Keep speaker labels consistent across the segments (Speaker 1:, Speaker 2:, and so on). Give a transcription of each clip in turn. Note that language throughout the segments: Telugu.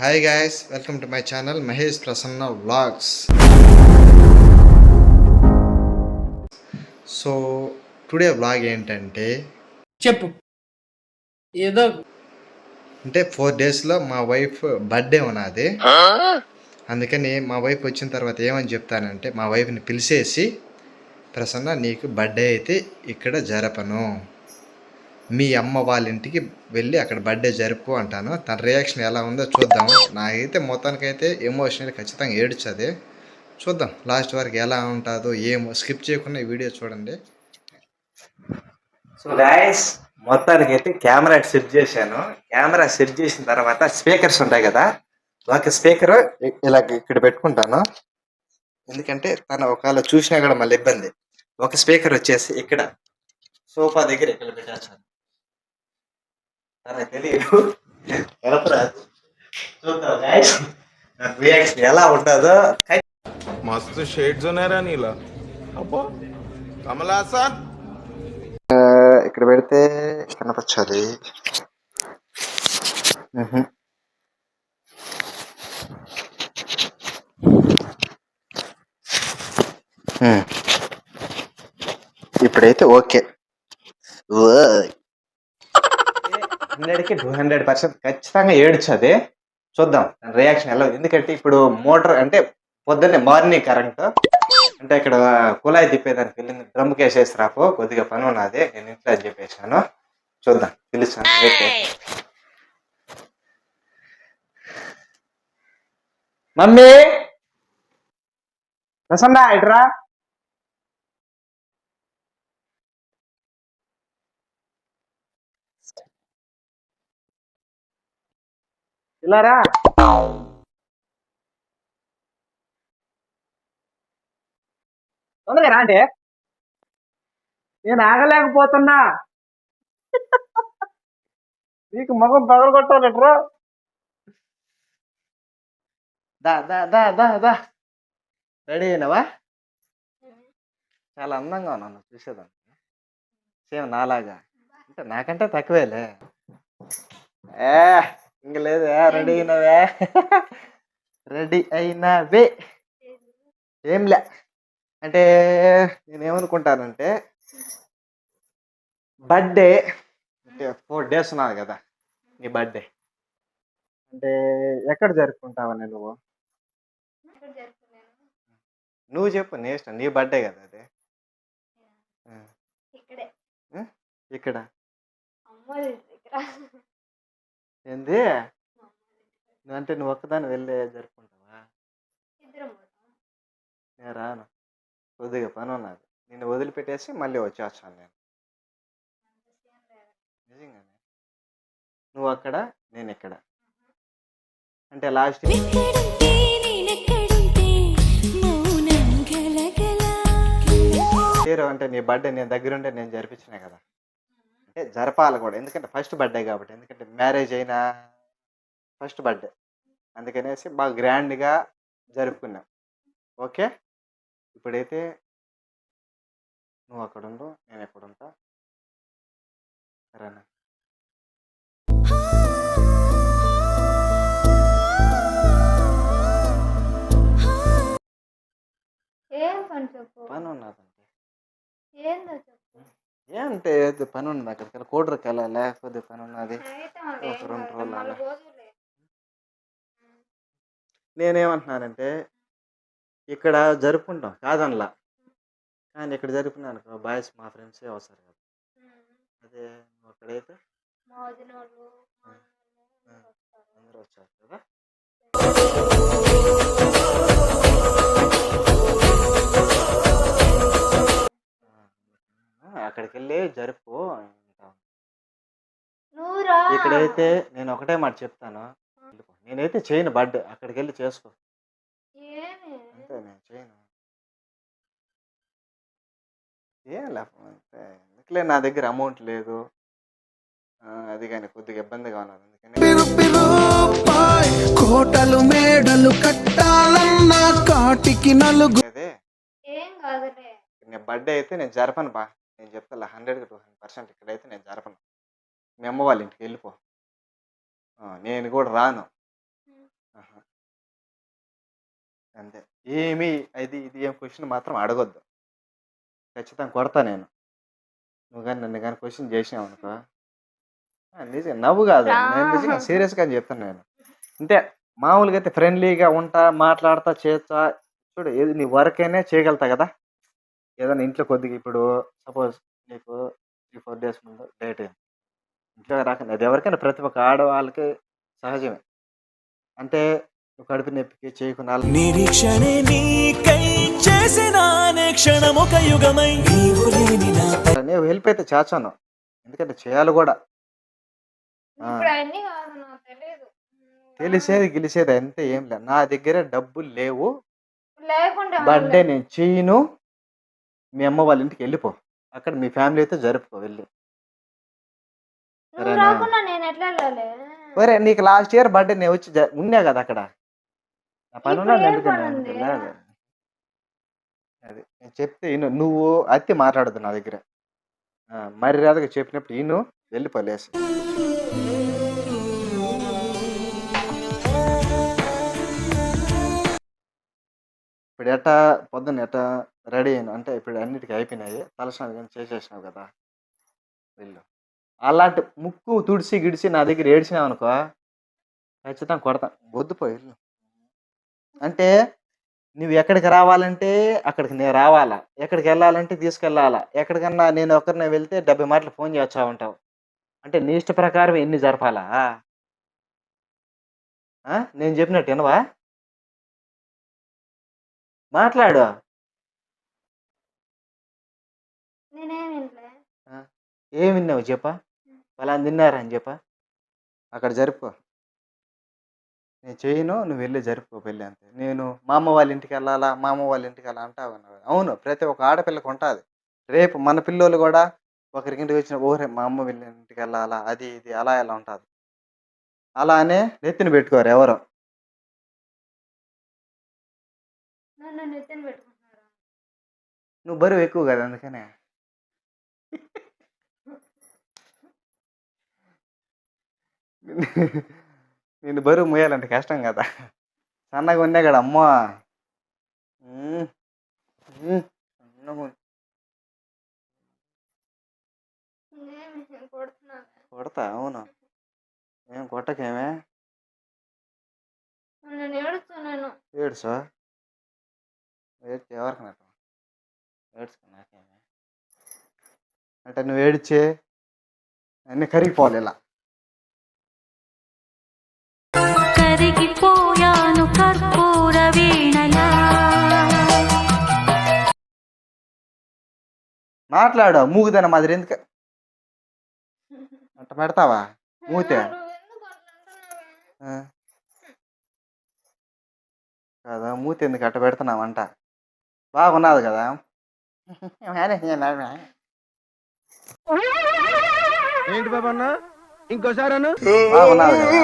Speaker 1: Hi guys welcome to my channel Mahesh Prasanna vlogs so today vlog ఏంటంటే
Speaker 2: చెప్పు. ఏదో
Speaker 1: అంటే ఫోర్ డేస్లో మా వైఫ్ బర్త్డే ఉన్నది. అందుకని మా వైఫ్ వచ్చిన తర్వాత ఏమని చెప్తానంటే మా వైఫ్ని పిలిచేసి ప్రసన్న నీకు బర్త్డే అయితే ఇక్కడ జరపను. మీ అమ్మ వాళ్ళ ఇంటికి వెళ్ళి అక్కడ బర్త్డే జరుపు అంటాను. తన రియాక్షన్ ఎలా ఉందో చూద్దాం. నాకైతే మొత్తానికైతే ఎమోషనల్ ఖచ్చితంగా ఏడ్చది చూద్దాం లాస్ట్ వరకు ఎలా ఉంటుందో ఏమో స్కిప్ చేయకుండా ఈ వీడియో చూడండి.
Speaker 3: సో గాయస్ మొత్తానికి అయితే కెమెరా సెట్ చేశాను. కెమెరా సెట్ చేసిన తర్వాత స్పీకర్స్ ఉంటాయి కదా ఒక స్పీకర్ ఇలా ఇక్కడ పెట్టుకుంటాను. ఎందుకంటే తను ఒకవేళ చూసినా కూడా మళ్ళీ ఇబ్బంది. ఒక స్పీకర్ వచ్చేసి ఇక్కడ. సోఫా దగ్గర ఇక్కడ పెట్టేస్తాను. ఎలా ఉంటుందో.
Speaker 4: మస్తు షేడ్స్ ఉన్నారా నీలా. అబ్బో
Speaker 3: ఇక్కడ పెడితే కనపరచాలి ఇప్పుడైతే ఓకే. ఓ హండ్రెడ్కి టూ హండ్రెడ్ పర్సెంట్ ఖచ్చితంగా ఏడ్చది. చూద్దాం రియాక్షన్ ఎలా. ఎందుకంటే ఇప్పుడు మోటార్ అంటే పొద్దున్నే మార్నింగ్ కరెంట్. అంటే ఇక్కడ కుళాయి తిప్పేదానికి వెళ్ళింది. డ్రమ్ కేసేసి రాపో కొద్దిగా పని ఉన్నది నేను ఇంట్లో అని చెప్పేసాను చూద్దాం పిలుస్తాను. మమ్మీ! ప్రసన్న ఇట్రా ఇలారా? తొందరగా రా అంటే. నేను ఆగలేకపోతున్నా. నీకు మగం పగలగొట్టాలట్రా? దా దా దా దా దా. రెడీ అయినవా? చాలా అందంగా ఉన్నాను చూసేదాన్ని సేమ్ నాలాగా. అంటే నాకంటే తక్కువేలే. ఏ ఇంక లేదే రెడీ అయినవే. రెడీ అయినవే. ఏంలే అంటే నేనేమనుకుంటానంటే బర్త్డే. అంటే ఫోర్ డేస్ ఉన్నది కదా నీ బర్త్డే. అంటే ఎక్కడ జరుపుకుంటావని నువ్వు? నువ్వు చెప్పు నీ ఇష్టం. నీ బర్త్డే కదా అది.
Speaker 5: ఇక్కడే.
Speaker 3: ఏంది? అంటే నువ్వు ఒక్కదాన్ని వెళ్ళి జరుపుకుంటావా. నేను రాను. కొద్దిగా పని ఉన్నది నిన్ను వదిలిపెట్టేసి మళ్ళీ వచ్చేస్తాను నేను. నిజంగానే? నువ్వు అక్కడ నేను ఇక్కడ అంటే లాస్ట్ ఇయర్ అంటే నీ బర్త్డే నేను దగ్గరుంటే నేను జరిపించిన కదా? అంటే జరపాలి కూడా. ఎందుకంటే ఫస్ట్ బర్త్డే కాబట్టి. ఎందుకంటే మ్యారేజ్ అయినా ఫస్ట్ బర్త్డే. అందుకనేసి బాగా గ్రాండ్గా జరుపుకున్నాం. ఓకే? ఇప్పుడైతే నువ్వు అక్కడ ఉండు నేను ఎక్కడ ఉంటా? సరేనా
Speaker 5: ఏం పని చెప్పు?
Speaker 3: పని ఉన్నదంటే
Speaker 5: ఏందో చెప్పు.
Speaker 3: ఏంటే ఏది పని ఉన్నది అక్కడికి కోటర్కి వెళ్ళాలి లేకపోతే పని ఉన్నది ఒక రెండు రోజులు అలా. నేనేమంటున్నానంటే ఇక్కడ జరుపుకుంటాం కాదనలా. కానీ ఇక్కడ జరుపుకున్నాను బాయ్స్ మా ఫ్రెండ్సే అవసరం కదా. అదే నువ్వు అక్కడైతే అందరూ వచ్చారు కదా? అక్కడికి వెళ్ళి జరుపు ఇక్కడైతే నేను ఒకటే మాట చెప్తాను. నేనైతే చేయను బర్త్డే. అక్కడికి వెళ్ళి చేసుకో అంతే నేను చేయను. ఏం లేకపోతే ఎందుకులే నా దగ్గర అమౌంట్ లేదు. అది కానీ కొద్దిగా ఇబ్బందిగా ఉన్నది.
Speaker 6: కోటలు మేడలు కట్టాలన్న కాటికి నలుగు
Speaker 3: బర్త్డే అయితే నేను జరపను బా. నేను చెప్తా హండ్రెడ్కి టూ హండ్రెడ్ పర్సెంట్ ఇక్కడైతే నేను జరపను. మీ అమ్మ వాళ్ళ ఇంటికి వెళ్ళిపో. నేను కూడా రాను. అంతే. ఏమి అది ఇది ఏం క్వశ్చన్ మాత్రం అడగొద్దు. ఖచ్చితంగా కొడతా నేను. నువ్వు కానీ నన్ను కానీ క్వశ్చన్ చేసినావు అనుకో. ఆ, నిజం నవ్వు కాదు నేను నిజంగా సీరియస్గా చెప్తాను నేను. అంటే మామూలుగా అయితే ఫ్రెండ్లీగా ఉంటా మాట్లాడతా చేస్తా. చూడు ఏది నీ వర్క్ అయినా చేయగలుగుతా కదా. ఏదైనా ఇంట్లో కొద్దిగా ఇప్పుడు సపోజ్ నీకు త్రీ ఫోర్ డేస్ ముందు డేట్ అయింది. ఇంట్లో రాక అది ఎవరికైనా ప్రతి ఒక్క ఆడవాళ్ళకి సహజమే. అంటే కడుపు నొప్పికి చేయకుండా
Speaker 7: నిరీక్షణే నీకై చేసిన క్షణం ఒక యుగమై.
Speaker 3: నేను హెల్ప్ అయితే చేస్తాను. ఎందుకంటే చేయాలి కూడా. ఆ.
Speaker 5: ఇప్పుడు అన్ని కాదు నాకు తెలియదు
Speaker 3: తెలిసేది గెలిచేది అంతే ఏం లేదు. నా దగ్గర డబ్బులు లేవు.
Speaker 5: లేకుండా
Speaker 3: బర్త్డే నేను చేయను. మీ అమ్మ వాళ్ళ ఇంటికి వెళ్ళిపో. అక్కడ మీ ఫ్యామిలీ అయితే జరుపుకో వెళ్ళి.
Speaker 5: నువ్వు
Speaker 3: సరేనా?
Speaker 5: రాకుండా నేను ఎట్లా వెళ్ళాలి?
Speaker 3: ఒరే నీకు లాస్ట్ ఇయర్ బర్త్డే నేను వచ్చి జ- ఉన్నా కదా అక్కడ. నా పని
Speaker 5: ఇప్పుడు
Speaker 3: ఉన్నాను
Speaker 5: ఏం
Speaker 3: ఎందుకని
Speaker 5: పని ఉంది?
Speaker 3: లేదు. అది నేను చెప్తే ఇను నువ్వు అత్తి మాట్లాడదు నా దగ్గర. ఆ, మర్యాదగా చెప్పినప్పుడు ఈను వెళ్ళిపోలేసి ఇప్పుడు ఎట్టా పొద్దున్న ఎట్టా రెడీ అయినా అంటే ఇప్పుడు అన్నిటికీ అయిపోయినాయి. తలస్నానం కానీ చేసేసినావు కదా వెళ్ళు. అలాంటి ముక్కు తుడిసి గిడిసి నా దగ్గర ఏడ్చినావు అనుకో ఖచ్చితంగా కొడతా. బొద్దుపోయి వెళ్ళు అంటే నువ్వు ఎక్కడికి రావాలంటే అక్కడికి నేను రావాలా? ఎక్కడికి వెళ్ళాలంటే తీసుకెళ్ళాలా? ఎక్కడికన్నా నేను ఒకరిని వెళ్తే డెబ్బై మాటలు ఫోన్ చేయొచ్చా ఉంటావు. అంటే నీ ఇష్ట ప్రకారం ఎన్ని జరపాలా? నేను చెప్పినట్టు వినవా? మాట్లాడు.
Speaker 5: నేనేం వినలే.
Speaker 3: ఏం విన్నావు చెప్పా. ఫలానా తిన్నారని చెప్పా. అక్కడ జరుపుకో. నేను చేయను నువ్వు వెళ్ళి జరుపుకో పెళ్ళి అంతే. నేను మా అమ్మ వాళ్ళ ఇంటికి వెళ్ళాలా మా అమ్మ వాళ్ళ ఇంటికి వెళ్ళాలా అంటావు. అవును ప్రతి ఒక్క ఆడపిల్లకి ఉంటుంది. రేపు మన పిల్లోళ్ళు కూడా ఒకరికి ఇంటికి వచ్చిన ఓరే మా అమ్మ వీళ్ళ ఇంటికి వెళ్ళాలా అది ఇది అలా ఎలా ఉంటుంది. అలానే నెత్తిన పెట్టుకోరు ఎవరు.
Speaker 5: నన్ను నెత్తిన పెట్టుకుంటున్నారా?
Speaker 3: నువ్వు బరువు ఎక్కువ కదా అందుకనే. నేను బరువు మోయాలంటే కష్టం కదా. సన్నగా ఉన్నా కదా అమ్మా. కొడతా అవును. ఏం కొట్టకేమే? ఏడ్సా ఏడ్చి ఎవరికి నాకు ఏడ్చుకో నాకేమే అంటే నువ్వు ఏడ్చే అన్నీ కరిగిపోవాలి ఇలా.
Speaker 8: కరిగిపోయాను కర్పూర వీణలా.
Speaker 3: మాట్లాడు మూగుదన మాదిరి ఎందుకు? అంట పెడతావా? మూతే. కదా మూతి ఎందుకు అట్ట పెడుతున్నావంట? బాగున్నది కదా.
Speaker 4: ఏంటి బాబా అన్న? ఇంకోసారి అన్న.
Speaker 3: బాగున్నది కదా.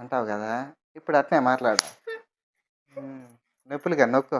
Speaker 3: అంటావు కదా. ఇప్పుడు అట్నే మాట్లాడు. నొప్పులుగా నొక్కు.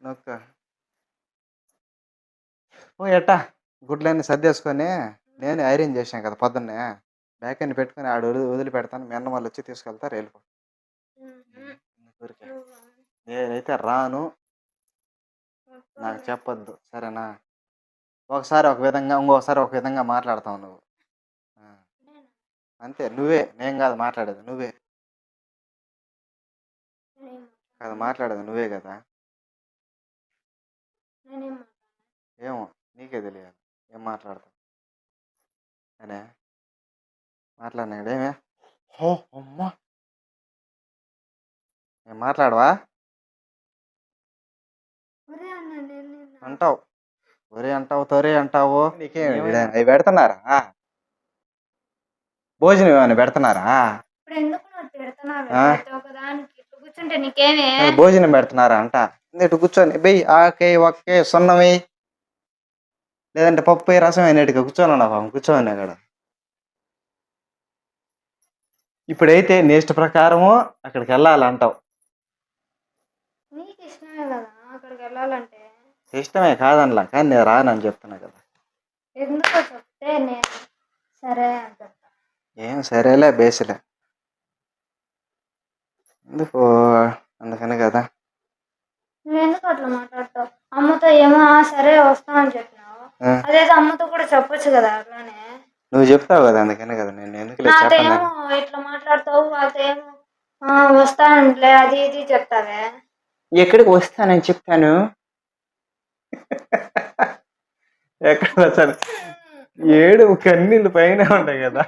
Speaker 3: నొక్కు. ఓ ఎట్టా? గుడ్లన్నీ సర్దేసుకొని నేను ఐరన్ చేసాను కదా పొద్దున్నే. బ్యాక్ అని పెట్టుకొని ఆడు వదిలి పెడతాను మీ అన్న వాళ్ళు వచ్చి తీసుకెళ్తారు వెళ్ళిపో. నేనైతే రాను. నాకు చెప్పొద్దు. సరేనా? ఒకసారి ఒక విధంగా ఇంకొకసారి ఒక విధంగా మాట్లాడతావు నువ్వు. అంతే. నువ్వే. నేను కాదు మాట్లాడేది. నువ్వే. కాదు మాట్లాడేది నువ్వే కదా? ఏమో. నీకే తెలియాలి. ఏం మాట్లాడతావు? అనే? మాట్లాడినాడు ఏమే? హో అమ్మా! ఏం మాట్లాడవా? అంటావు. ఒరే అంటావు తొరే అంటావు. అవి పెడుతున్నారా? భోజనం ఏమైనా పెడుతున్నారా? భోజనం పెడుతున్నారా అంట. ఇటు కూర్చొని బెయ్యి ఆకే ఒక్కే సున్నమి. లేదంటే పప్పు రసం అయినట్టుగా కూర్చోను పాపం కూర్చోని అక్కడ ఇప్పుడైతే నీ ఇష్ట ప్రకారము అక్కడికి వెళ్ళాలంటావు.
Speaker 5: నీకు ఇష్టమే కదా అక్కడికి వెళ్ళాలంటే.
Speaker 3: ఇష్టమే కాదనలా కానీ నేను రానని చెప్తున్నా కదా.
Speaker 5: ఎందుకో చెప్తే నేను సరే అని చెప్తా.
Speaker 3: ఏం సరేలే బేసిలే. ఎందుకు అందుకని కదా.
Speaker 5: నువ్వు ఎందుకు అట్లా మాట్లాడతావు? అమ్మతో ఏమో "ఆ, సరే వస్తా అని చెప్పినావు.
Speaker 3: ఆ.
Speaker 5: అదేదో అమ్మతో కూడా చెప్పొచ్చు కదా అట్లానే.
Speaker 3: నువ్వు చెప్తావు కదా అందుకని కదా నేను ఎందుకు
Speaker 5: ఏమో ఇట్లా మాట్లాడతావు వాళ్ళతో ఏమో "ఆ, వస్తానులే అది ఇది చెప్తావే.
Speaker 3: ఎక్కడికి వస్తానని చెప్తాను? ఎక్కడ వచ్చాను ఏడు కన్నీళ్ళు పైన ఉంటాయి కదా.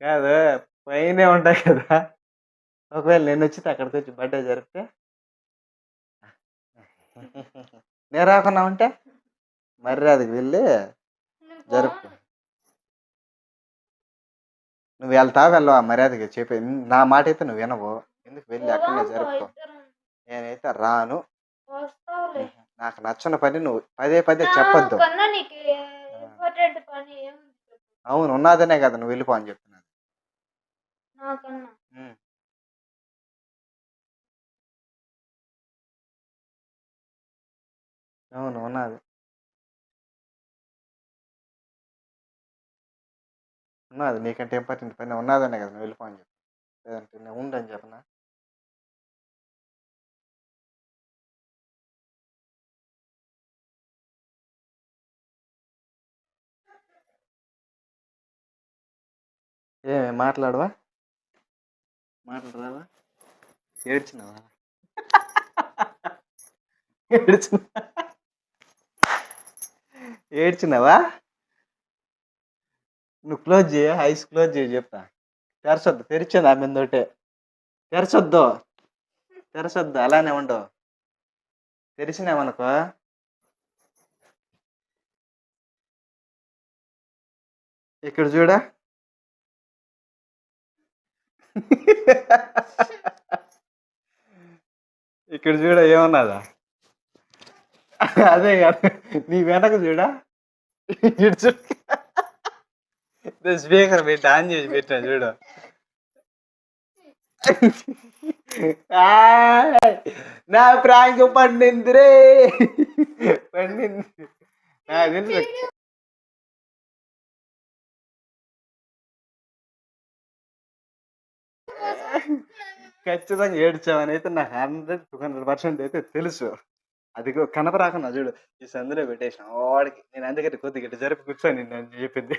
Speaker 3: కాదు పైనే ఉంటాయి కదా. ఒకవేళ నేను వచ్చితే అక్కడికి వచ్చి బర్త్డే జరిపితే? నేను రాకుండా ఉంటే? మర్యాదకి వెళ్ళి జరుపు. నువ్వు వెళ్తావు వెళ్ళవా? మర్యాదకి చెప్పి నా మాట అయితే నువ్వు వినవు. ఎందుకు వెళ్ళి అక్కడనే జరుపుకో. నేనైతే రాను. నాకు నచ్చని పని నువ్వు పదే పదే చెప్పొద్దు. అవును ఉన్నదనే కదా నువ్వు వెళ్ళిపో అని చెప్తున్నాను. అవును ఉన్నది. ఉన్నది. నీకంటే ఇంపార్టెంట్ పని ఉన్నదనే కదా నువ్వు వెళ్ళిపో అని చెప్పు. లేదంటే నేను ఉండని చెప్పనా? ఏమి మాట్లాడవా? మాట్లాడరావా? ఏడ్చినావా? ఏడ్చిన? ఏడ్చినావా? నువ్వు క్లోజ్ చేయ ఐస్ క్లోజ్ చేయ చెప్తా. తెరచొద్దు తెరిచింది ఆమె తోటే తెరచొద్దు తెరచొద్దు అలానే ఉండవు తెరిచినామనుకో ఇక్కడ చూడా. ఇక్కడ చూడ ఏమన్నదా? అదే కాదు నీ వెనక చూడా. ఇటు చూడ. స్పీకర్ పెట్టి ఆన్ చేసి పెట్టా చూడు నా ప్రాంక్ పండింది రే పండింది తెలుసు ఖచ్చితంగా ఏడ్చామని అయితే నాకు హండ్రెడ్ టూ హండ్రెడ్ పర్సెంట్ అయితే తెలుసు అది కూ- చూడు ఈ సందులో పెట్టేసిన వాడికి నేను అందుకని కొద్దిగా జరిపి కూర్చొని నేను చెప్పింది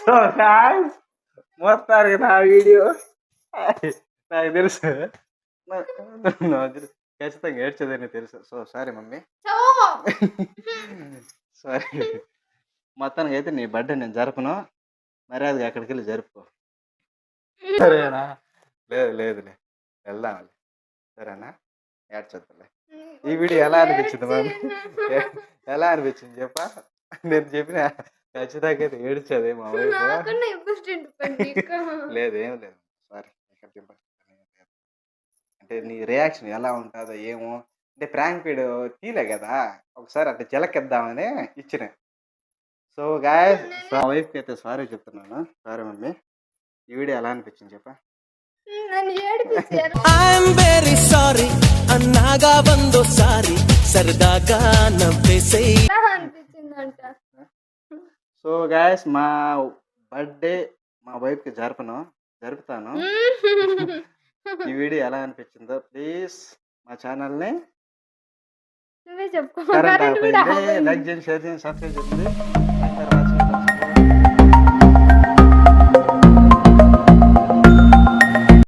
Speaker 3: సో guys, మొత్తానికి నా వీడియో నాకు తెలుసు. ఖచ్చితంగా ఏడ్చేదని తెలుసు. So sorry mummy. సారీ మొత్తానికి అయితే నీ బర్త్డే నేను జరపను. మర్యాదగా అక్కడికి వెళ్ళి జరుపుకో. సరేనా? లేదు లేదులే. వెళ్దాం సరేనా? ఏడ్చొద్దులే. ఈ వీడియో ఎలా అనిపించింది మమ్మీ? ఎలా అనిపించింది చెప్పా. నేను చెప్పిన ఖచ్చితంగా అయితే ఏడ్చేది మా
Speaker 5: నాకన్నా ఇంకా.
Speaker 3: లేదు ఏం లేదు. సారీ అంటే నీ రియాక్షన్ ఎలా ఉంటుందో ఏమో. అంటే ప్రాంక్ వీడియో తీలే కదా. ఒకసారి అంటే చిలకెద్దామని ఇచ్చిన. సో గాయ మా వైఫ్కి అయితే సారీ చెప్తున్నాను. Sorry mummy. ఈ వీడియో ఎలా అనిపించింది చెప్పా?
Speaker 5: నన్ను ఏడిపించారు
Speaker 7: ఐఎమ్ వెరీ సారీ అన్నాగా ಬಂದೋ సారీ. సరదాగా నవ్వేసే
Speaker 3: సో గాయస్ మా బర్త్డే మా వైఫ్కి జరపను జరుపుతాను. ఈ వీడియో ఎలా అనిపించిందో ప్లీజ్ మా ఛానల్ని
Speaker 5: నువ్వే చెప్పుకో.
Speaker 3: లైక్ చేయండి షేర్ చేయండి సబ్స్క్రైబ్ చేయండి.